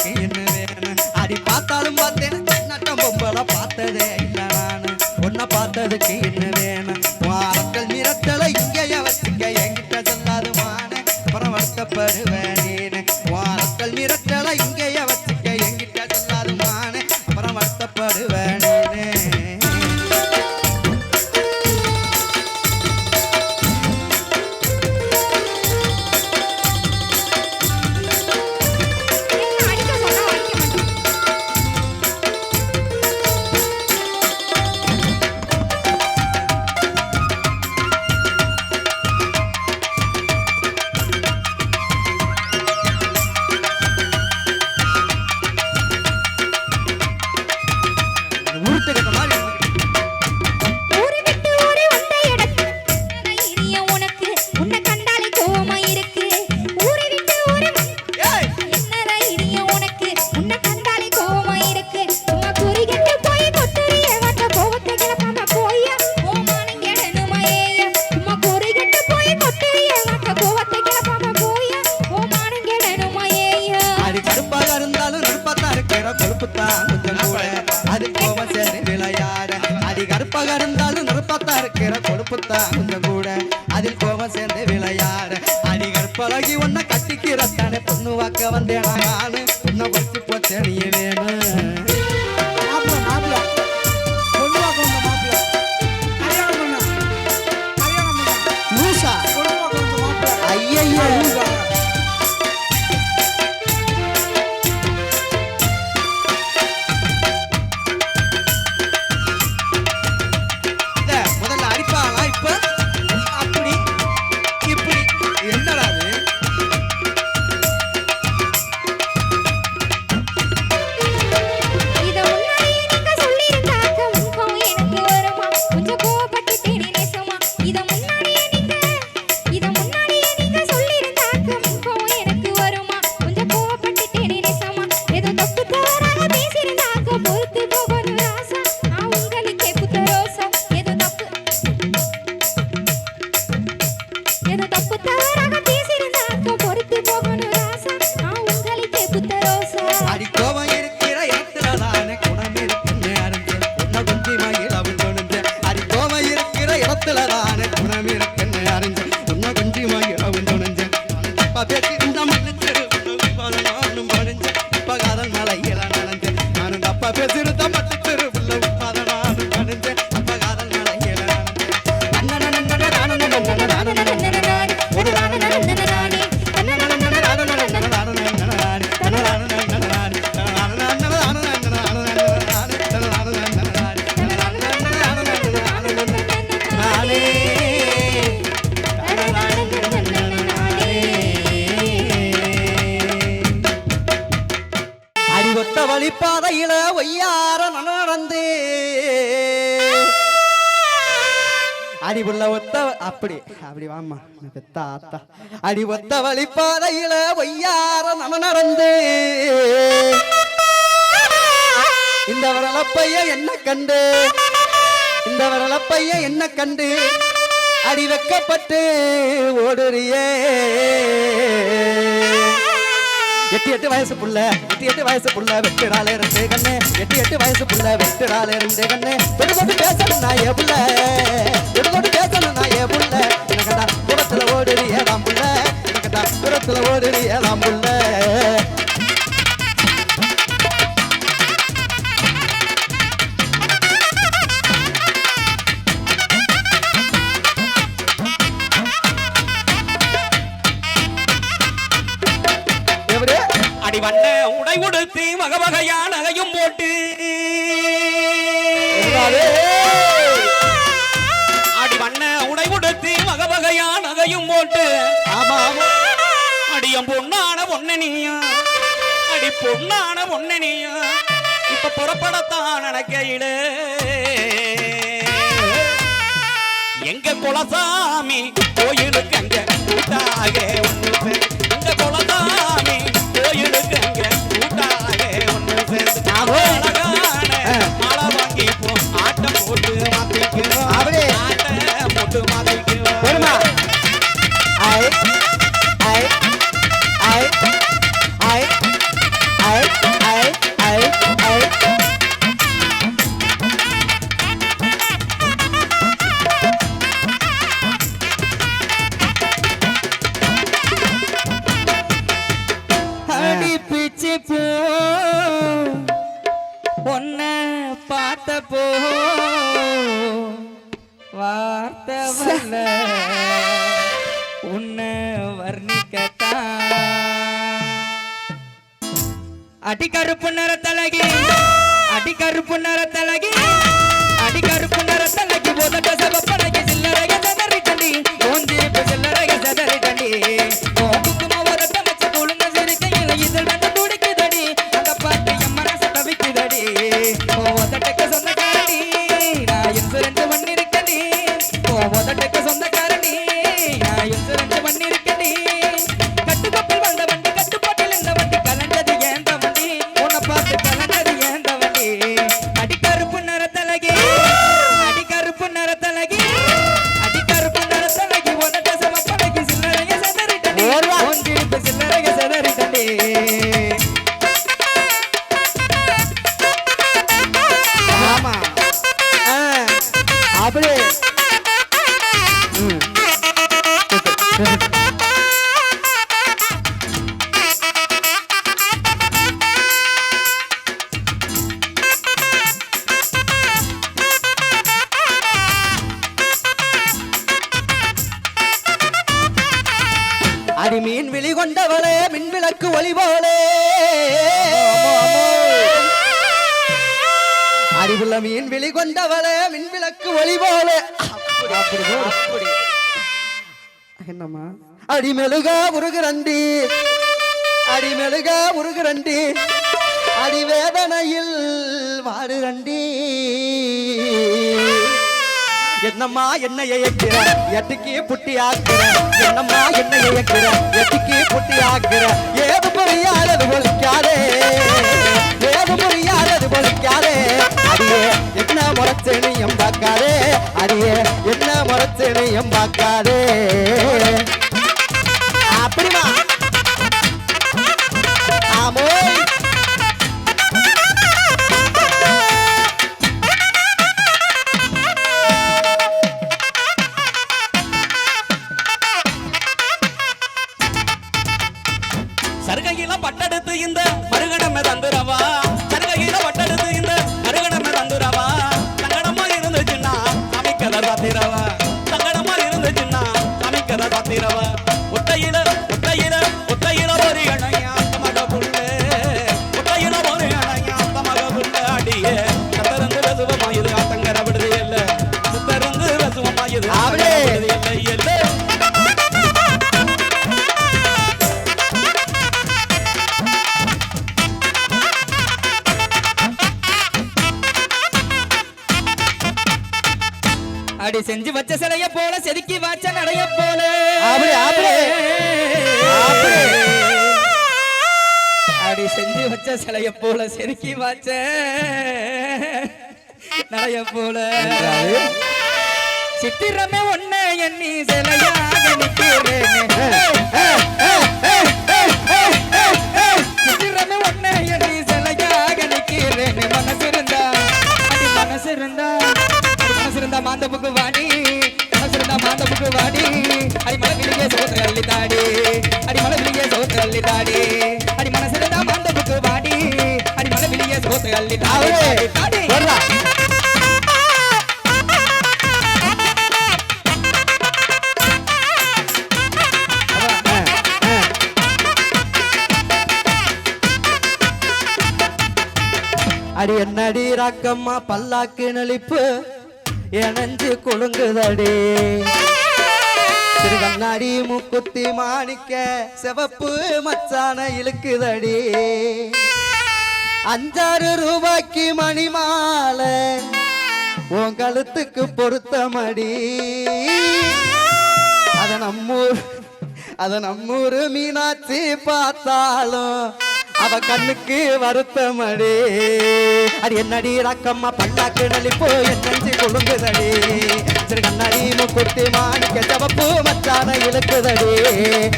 எனக்கு என்ன வேணும்? அடி பார்த்தாலும் பார்த்தேன் போகி ஒன்ன கட்டிக்கிறத்தானே பொண்ணு வாக்க வந்தேன் நானு? வழிப்பாதையில ஒய்யார நடந்து. அடி உள்ள ஒத்த அப்படி அப்படி வாமா பெத்த ஆத்தா அடி ஒத்த வழிப்பாதையில ஒய்யார நம்ம நடந்து. இந்த வரலப்பைய என்ன கண்டு? இந்த வரலப்பைய என்ன கண்டு? அடி வெக்கப்பட்டு ஓடுறியே. எட்டு எட்டு வயசு புள்ள எட்டு எட்டு வயசு புள்ள வெட்டுறால இருந்து கண்ணு. எட்டு எட்டு வயசு புள்ள வெட்டுறால இருந்து கண்ணு. பெருமதி பேசணும் நான் என் புள்ள. புறப்படத்தான் நினைக்கையிலே எங்க குலசாமி கோயிலுக்கு அங்க கூட்டாக ஒன்று. சொந்த மீன் விழி கொண்டவளே மின்விளக்கு ஒளிபோலே. அறிவுள்ள மீன் விழி கொண்டவளே மின்விளக்கு ஒளிபோலே. என்னம்மா? அடிமெழுகா முருகரண்டி அடிமெழுகா முருகரண்டி அடிவேதனையில் வாடுரண்டி. என்னம்மா என்ன இயக்கிற? எட்டுக்கு புட்டி ஆக்குற. என்னம்மா என்ன இயக்கிற? எட்டுக்கு புட்டி ஆக்குற. ஏது புரியாது ஒழிக்காதே. ஏது புரியாது ஒழிக்காதே. அடியே என்ன முறைச்சனையும் பார்க்காதே. அடியே என்ன முறைச்சனையும் பார்க்காதே. அப்படிமா செருக்கி வாச்ச. நடைய போல. சித்திரமே ஒண்ணு எண்ணி சிலையாக நிற்கிறேன். சித்திரமே ஒண்ணு எண்ணி சிலையாக நிற்கிறேன். மனசிருந்தா மனசிருந்தா மனசிருந்தா மாந்தப்புக்கு வாணி மனசிருந்தா மாந்தப்புக்கு வாணி அடிமலை விழியே சோத்திரள்ளி தாடி. அடிமலை விழியே சோத்திரள்ளி தாடி. தள்ளி அடி என்னடி ராக்கம்மா பல்லாக்கு நெளிப்பு? எனஞ்சு குலுங்குதடி. கண்ணாடி மூக்குத்தி மாணிக்க செவப்பு மச்சான இழுக்குதடி. அஞ்சாறு ரூபாய்க்கு மணிமாலை. உன் கழுத்துக்கு பொருத்தமடி. அத நம்மூர் அத நம்மூர் மீனாட்சி பார்த்தாலும் அவ கண்ணுக்கு வருத்தமடி. அது என்னடி ரக்கம்மா பல்லாக்கு நலிப்போ போய் நெஞ்சு கொழுங்குதடி. சரி கண்ணாடி குத்தி மாணிக்க ஜவப்பு மச்சான இழுக்குதடி.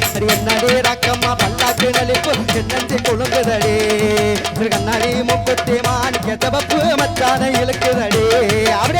அது என்னடி ரக்கம்மா பல்லாக்கு நலிப்பு என்னஞ்சி குழுங்குதடி கண்ணாடி முக்குத்தி மாணிக்க ஜவப்பு மச்சான இழுக்குதடி. அப்படி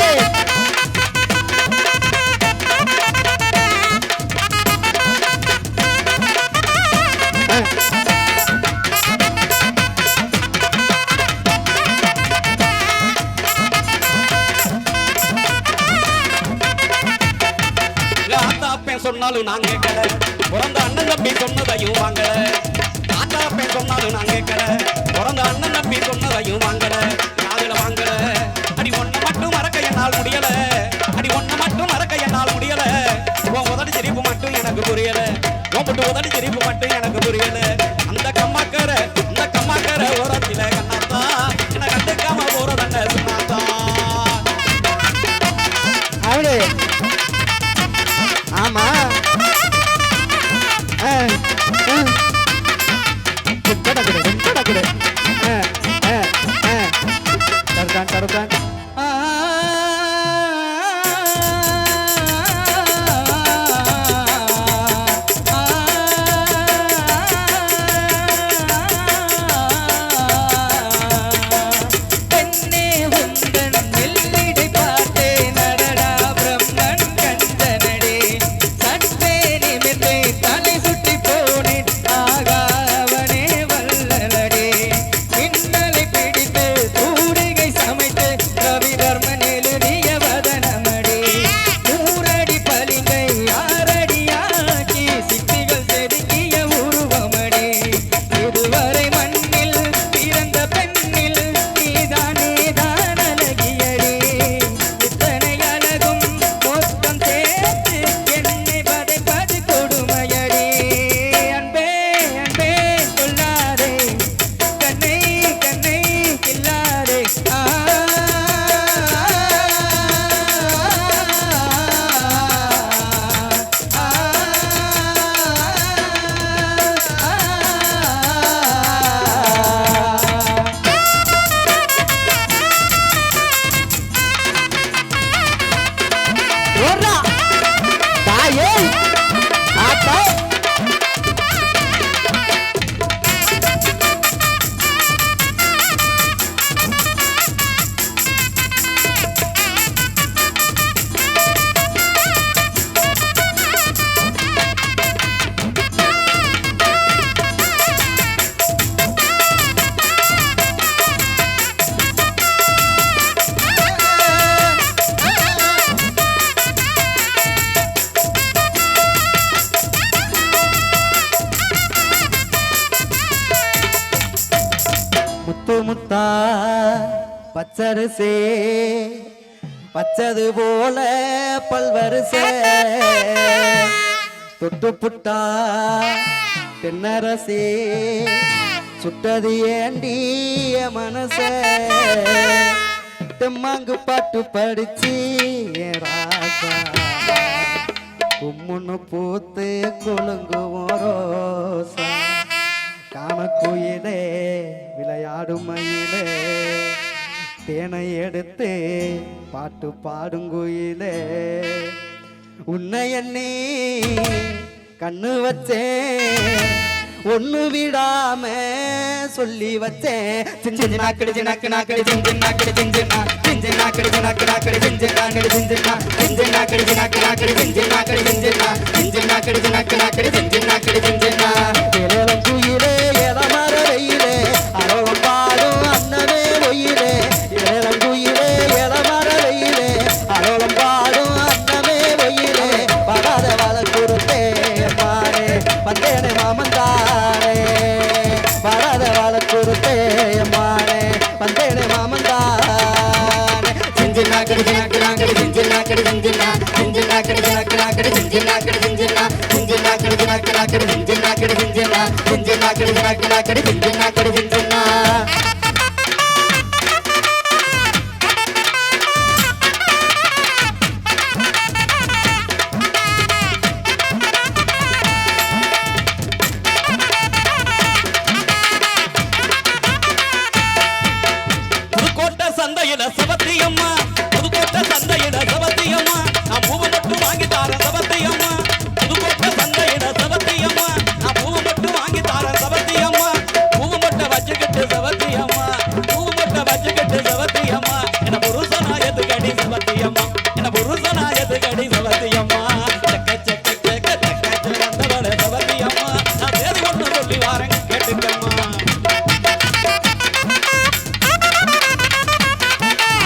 தொட்டு புட்டா பெண்ணரசே சுட்டது ஏண்டி மனச. தெம்மாங்கு பாட்டு படிச்சு ராசா கும்முன்னு பூத்து குலுங்குவோம் ரோசா. காணக்குயிலே விளையாடும் மயிலே. தேனை எடுத்து பாட்டு பாடுங்குயிலே உன்னை எண்ணி கண்ணு வச்சேன் ஒண்ணு விடாம சொல்லி வச்சேன் சிஞ்சு நாக்கடி நாக்கு நாக்கடி சிஞ்சு நாக்கடி சிஞ்சு சிஞ்சு நாக்கடி நாக்கு நாக்கடி சிஞ்சு நாக்கடி சிஞ்சு சிஞ்சு நாக்கடி நாக்கு நாக்கடி சிஞ்சு நாக்கடி சிஞ்சு சிஞ்சு நாக்கடி நாக்கு நாக்கடி நாக்கடி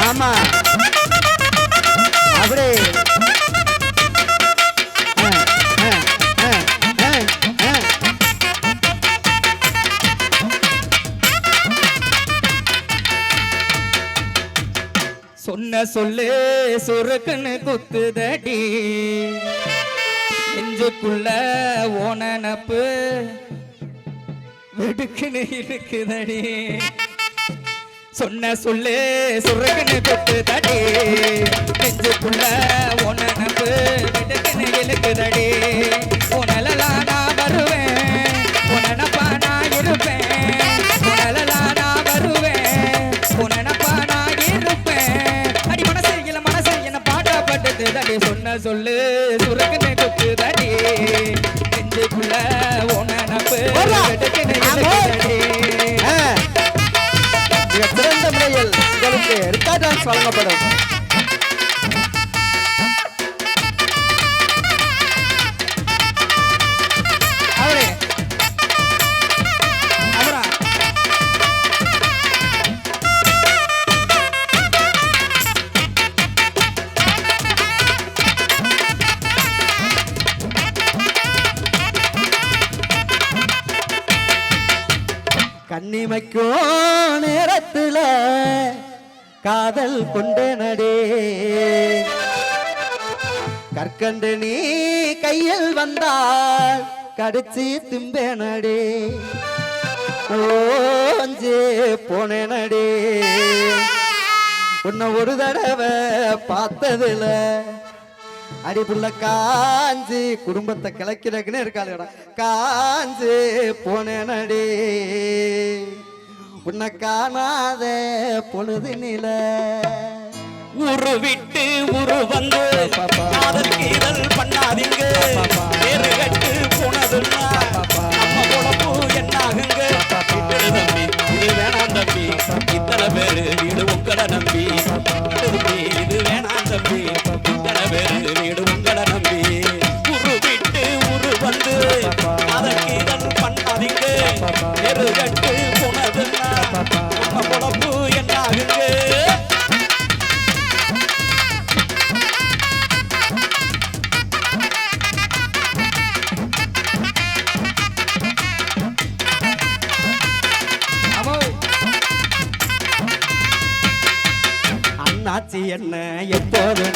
ஆமா. அப்படி சொன்ன சொல்லு சுருக்குன்னு குத்துதடி. நெஞ்சுக்குள்ள ஓனனப்பு வெடுக்குன்னு இருக்குதடி சொன்ன சொல்லு சுருக்குன்னு குத்துதடி நெஞ்சுக்குள்ள ஓனனப்பு வெடுக்குன்னு இழுக்குதடி. கண்ணிமைக்கும் நேரத்துல காதல் கொண்டே நடே கற்கண்டு நீ கையில் வந்தால் கடிச்சு திம்பேனடே. ஓஞ்சே போனேனடே. உன்னை ஒரு தடவை பார்த்ததுல அடிப்புள்ள காஞ்சி குடும்பத்தை கிளக்கிறக்குன்னு இருக்காளுடா காஞ்சி போனேனடே. உன்னை காணாத பொழுது நில. உரு விட்டு உரு வந்து காதல் கீதல் பண்ணாதீங்க. பேரு கட்டு போனதுன்னா நம்ம பொழப்பு என்னாகுங்க. விட்டுடு தம்பி இது வேணாம் தம்பி. இத்தனை பேரு வீடு உங்களை நம்பி. விட்டுடு தம்பி இது என்ன எப்போது